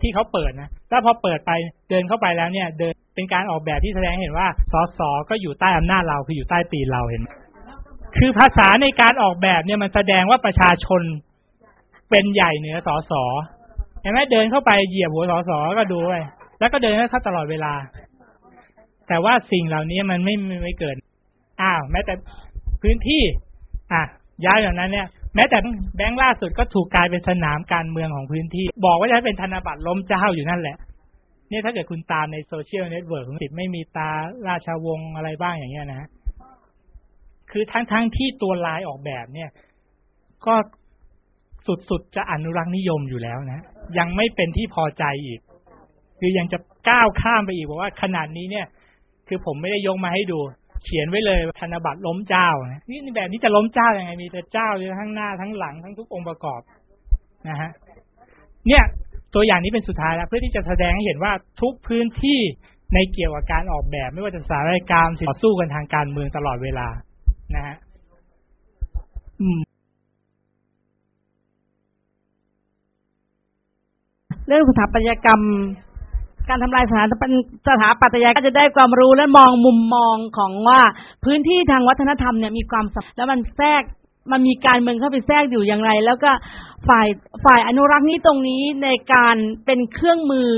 ที่เขาเปิดนะแล้วพอเปิดไปเดินเข้าไปแล้วเนี่ย เดินเป็นการออกแบบที่แสดงเห็นว่าสสก็อยู่ใต้อำนาจเราคืออยู่ใต้ตีนเราเห็นไหมคือภาษาในการออกแบบเนี่ยมันแสดงว่าประชาชนเป็นใหญ่เหนือสสเห็นไหมเดินเข้าไปเหยียบหัวสสก็ดูไปแล้วก็เดินเข้าตลอดเวลา แต่ว่าสิ่งเหล่านี้มันไม่ไม่เกิดอ้าวแม้แต่พื้นที่ อะย้ายอย่างนั้นเนี่ย แม้แต่แบงค์ล่าสุดก็ถูกกลายเป็นสนามการเมืองของพื้นที่ บอกว่าจะให้เป็นธนบัตรล้มเจ้าอยู่นั่นแหละ เนี่ยถ้าเกิดคุณตามในโซเชียลเน็ตเวิร์กติดไม่มีตาราชวงศ์อะไรบ้างอย่างเงี้ยนะคือทั้งทั้งที่ตัวลายออกแบบเนี่ย ก็สุดๆจะอนุรักษ์นิยมอยู่แล้วนะ ยังไม่เป็นที่พอใจอีก คือยังจะก้าวข้ามไปอีกบอกว่าขนาดนี้เนี่ย คือผมไม่ได้ยกมาให้ดู เขียนไว้เลยธนบัตรล้มเจ้านะนี่แบบนี้จะล้มเจ้ายัางไง มีแต่เจ้าอยู่ทั้งหน้าทั้งหลังทั้งทุกองค์ประกอบนะฮะเนี่ยตัวอย่างนี้เป็นสุดท้ายแล้วเพื่อที่จะแสดงให้เห็นว่าทุกพื้นที่ในเกี่ยวกับการออกแบบ ไม่ว่าจะสารการต่อสู้กันทางการเมืองตลอดเวลานะฮะอืมเรื่องสถาปัตยกรรม การทำลายสถาปัตสถาปัตยกรรมก็จะได้ความรู้และมองมุมมองของว่าพื้นที่ทางวัฒนธรรมเนี่ยมีความสับแล้วมันแทรกมันมีการเมืองเข้าไปแทรกอยู่อย่างไร แล้วก็ฝ่ายฝ่ายอนุรักษ์นี้ตรงนี้ในการเป็นเครื่องมือ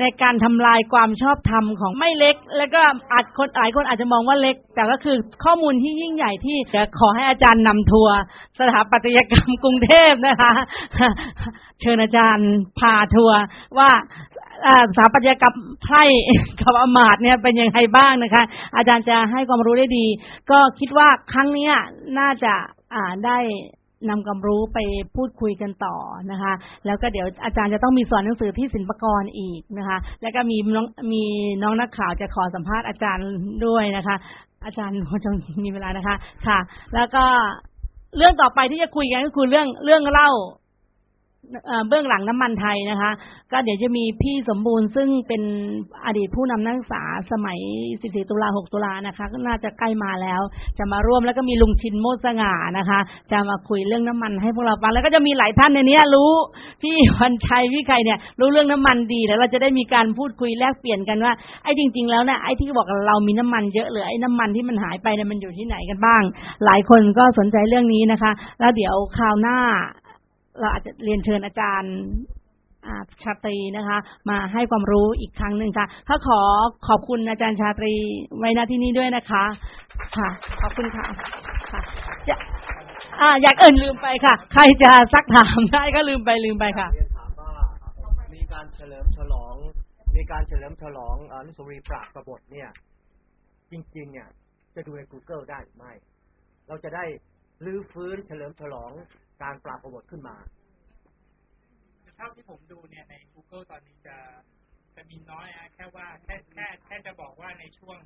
ในการทำลายความชอบธรรมของไม่เล็ก แล้วก็อาจคนหลายคนอาจจะมองว่าเล็ก แต่ก็คือข้อมูลที่ยิ่งใหญ่ที่จะขอให้อาจารย์นำทัวร์สถาปัตยกรรมกรุงเทพนะคะ เชิญอาจารย์พาทัวร์ว่า สถาปัตยกรรมไพร่กับอมาตเนี่ยเป็นยังไงบ้างนะคะ อาจารย์จะให้ความรู้ได้ดี ก็คิดว่าครั้งนี้น่าจะอ่าได้นำความรู้ไปพูดคุยกันต่อนะคะ แล้วก็เดี๋ยวอาจารย์จะต้องมีสอนหนังสือที่ศิลปกรอีกนะคะ แล้วก็มีน้องมีน้องนักข่าวจะขอสัมภาษณ์อาจารย์ด้วยนะคะ อาจารย์จะมีเวลานะคะ ค่ะ แล้วก็เรื่องต่อไปที่จะคุยกันก็คือเรื่องเรื่องเล่า เบื้องหลังน้ำมันไทยนะคะ ก็เดี๋ยวจะมีพี่สมบูรณ์ซึ่งเป็นอดีตผู้นำนักศึกษาสมัย 14 ตุลา 6 ตุลานะคะ ก็น่าจะใกล้มาแล้ว จะมาร่วมแล้วก็มีลุงชินโมสง่านะคะ จะมาคุยเรื่องน้ำมันให้พวกเราฟัง แล้วก็จะมีหลายท่านในนี้รู้ พี่วันชัยพี่ใครเนี่ย รู้เรื่องน้ำมันดีแล้วเราจะได้มีการพูดคุยแลกเปลี่ยนกันว่าไอ้จริง ๆ แล้วเนี่ยไอ้ที่บอกเรามีน้ำมันเยอะหรือไอ้น้ำมันที่มันหายไปเนี่ยมันอยู่ที่ไหนกันบ้าง หลายคนก็สนใจเรื่องนี้นะคะ แล้วเดี๋ยวคราวหน้า เราอาจจะเรียนเชิญอาจารย์ชาตรีนะคะ มาให้ความรู้อีกครั้งหนึ่งค่ะก็ขอขอบคุณอาจารย์ชาตรีไว้ณที่นี้ด้วยนะคะ ค่ะ ขอบคุณค่ะค่ะจะอ่าอยากเอ่นลืมไปค่ะ ใครจะซักถามได้ก็ลืมไปลืมไปค่ะเรียนถามว่ามีการเฉลิมฉลอง มีการเฉลิมฉลองอนุสาวรีย์ปราบกบฏเนี่ย จริง ๆ เนี่ย จะดูใน Google ได้หรือไม่เราจะได้ลื้อฟื้นเฉลิมฉลอง การปราบกบฏขึ้นมาเท่าที่ผมดูเนี่ยใน Google ตอนนี้จะจะมีน้อยนะแค่ว่าแค่แค่แค่จะบอกว่าในช่วง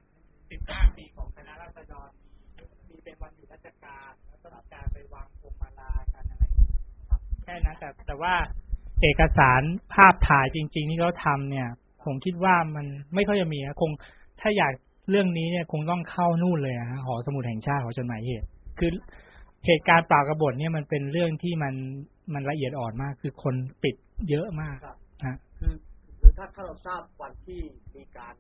15 ปีของคณะราษฎรมีมีเป็นวันหยุดราชการแล้วก็มีการไปวางพวงมาลากันอะไรอย่างเงี้ยครับแค่นั้นแต่แต่ว่าเอกสารภาพถ่ายจริง ๆ ที่เขาทำเนี่ย ผมคิดว่ามันไม่ค่อยจะมีนะคงถ้าอยากเรื่องนี้เนี่ยคงต้องเข้านู่นเลยอะฮะหอสมุดแห่งชาติหอจดหมายเหตุคือ เหตุการณ์ปราบกบฏเนี่ยมันเป็นเรื่องที่มันมันละเอียดอ่อนมาก คือคนปิดเยอะมากครับฮะคือคือถ้าถ้าเราทราบวันที่มีการ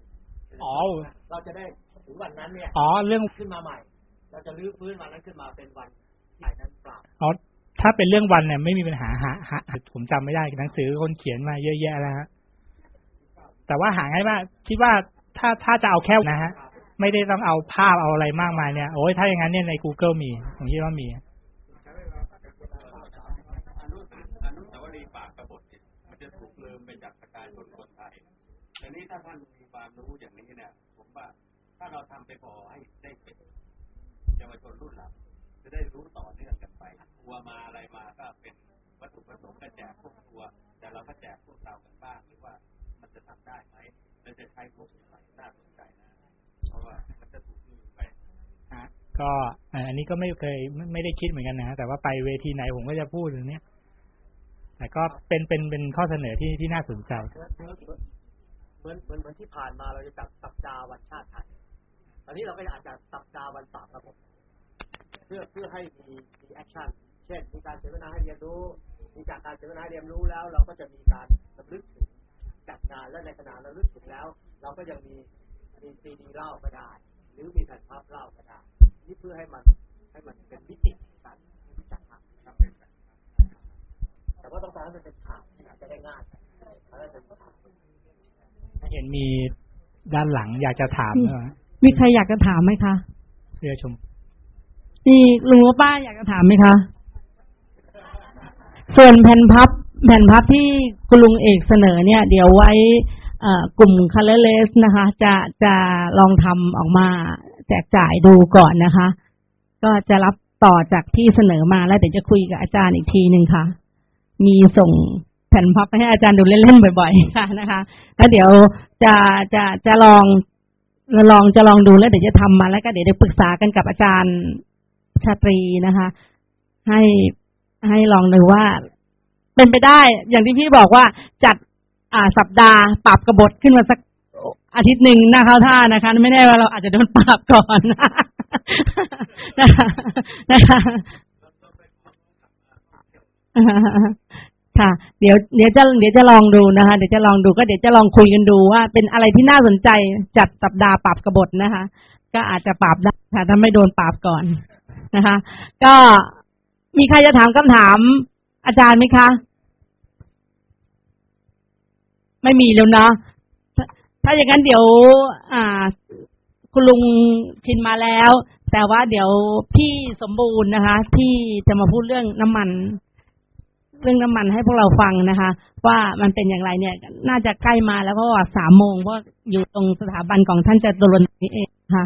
เฉลิมฉลอ๋องนะเราจะได้ถึงวันนั้นเนี่ยอ๋อเรื่องขึ้นมาใหม่ เราจะลื้อฟื้นวันนั้นขึ้นมาเป็นวันที่ไหนนั้นปราบอ๋อถ้าเป็นเรื่องวันเนี่ยไม่มีปัญหาหาหาผมจำไม่ได้หนังสือคนเขียนมาเยอะแยะแล้วฮะแต่ว่าหาง่ายมากคิดว่าถ้าถ้าจะเอาแค่นะฮะ ไม่ได้ต้องเอาภาพเอาอะไรมากมายเนี่ย โอ้ยถ้าอย่างนั้นเนี่ยใน Google มี ผมคิดว่ามีแต่นี้ถ้าท่านมีความรู้อย่างนี้เนี่ย ผมว่าถ้าเราทำไปพอให้ได้เป็นเยาวชนรุ่นหลังจะได้รู้ต่อเนื่องกันไปทัวมาอะไรมาก็เป็นวัตถุประสงค์ก็แจกพวกทัวแต่เราก็แจกพวกเรากันบ้างหรือว่ามันจะทำได้ไหมเราจะใช้พวกอะไรน่าสนใจนะ ก็อันนี้ก็ไม่เคยไม่ไม่ได้คิดเหมือนกันนะแต่ว่าไปเวทีไหนผมก็จะพูดถึงเนี้ยแต่ก็เป็นเป็นเป็นข้อเสนอที่ที่น่าสนใจเหมือนเหมือนเหมือนที่ผ่านมาเราจะจัดสัปดาห์วันชาติไทยตอนนี้เราก็จะอาจจะสัปดาห์วันปราบระบบเพื่อเพื่อให้มีมีแอคชั่นเช่นมีการเสวนาให้เรียนรู้มีจากการเสวนาเรียนรู้แล้ว เราก็จะมีการระลึกถึงจัดงานและในขณะระลึกถึงแล้ว เราก็ยังมี มีซีดีเล่าก็ได้ หรือมีแผ่นภาพเล่าก็ได้นี่เพื่อให้มันให้มันเป็นวิจิตรการจัดทำครับแต่ว่าต้องการให้มันเป็นข่าวจะได้ง่ายจะได้เป็นข่าวเห็นมีด้านหลังอยากจะถามด้วยมีใครอยากจะถามไหมคะเรือชมมีลุงว่าป้าอยากจะถามไหมคะ ส่วนแผ่นพับ แผ่นพับที่คุณลุงเอกเสนอเนี่ย เดี๋ยวไว้ เอ่อกลุ่ม Colorless นะคะ จะจะลองทำออกมาแจกจ่ายดูก่อนนะคะ ก็จะรับต่อจากที่เสนอมาแล้วเดี๋ยวจะคุยกับอาจารย์อีกทีหนึ่งค่ะ มีส่งแผ่นพับไปให้อาจารย์ดูเล่นๆบ่อยๆค่ะนะคะแล้วเดี๋ยวจะจะจะลองลองจะลองดูแล้วเดี๋ยวจะทำมาแล้วก็เดี๋ยวจะปรึกษากันกับอาจารย์ชาตรีนะคะ ให้ให้ลองดูว่า เป็นไปได้ อย่างที่พี่บอกว่าจัด อ่าสัปดาห์ปรับกบฏขึ้นมาสักอาทิตย์หนึ่งนะเขาท่านะคะ ไม่แน่ว่าเราอาจจะโดนปรับก่อนนะคะนะคะค่ะ เดี๋ยวเดี๋ยวจะเดี๋ยวจะลองดูนะคะ เดี๋ยวจะลองดูก็เดี๋ยวจะลองคุยกันดูว่า เป็นอะไรที่น่าสนใจจัดสัปดาห์ปรับกบฏนะคะ ก็อาจจะปรับได้ค่ะถ้าไม่โดนปรับก่อนนะคะ ก็มีใครจะถามคำถามอาจารย์ไหมคะ ไม่มีแล้วเนาะถ้าถ้าอย่างนั้นเดี๋ยว อ่า คุณลุงชินมาแล้ว แต่ว่าเดี๋ยวพี่สมบูรณ์นะคะ ที่จะมาพูดเรื่องน้ำมัน เรื่องน้ำมันให้พวกเราฟังนะคะ ว่ามันเป็นอย่างไรเนี่ย น่าจะใกล้มาแล้วเพราะว่าสามโมงเพราะอยู่ตรงสถาบันของท่านจะตรนนี้เองค่ะ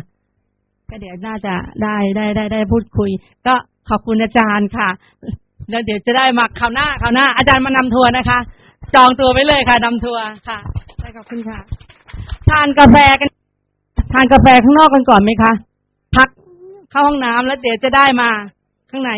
ก็เดี๋ยวน่าจะได้ได้ได้ได้พูดคุย ก็ขอบคุณอาจารย์ค่ะ แล้วเดี๋ยวจะได้มาคราวหน้าคราวหน้า อาจารย์มานำทัวร์นะคะ จองตัวไว้เลยค่ะนำทัวร์ค่ะได้ขอบคุณค่ะ ทานกาแฟกัน ทานกาแฟข้างนอกกันก่อนไหมคะ พักเข้าห้องน้ำแล้วเดี๋ยวจะได้มาข้างใน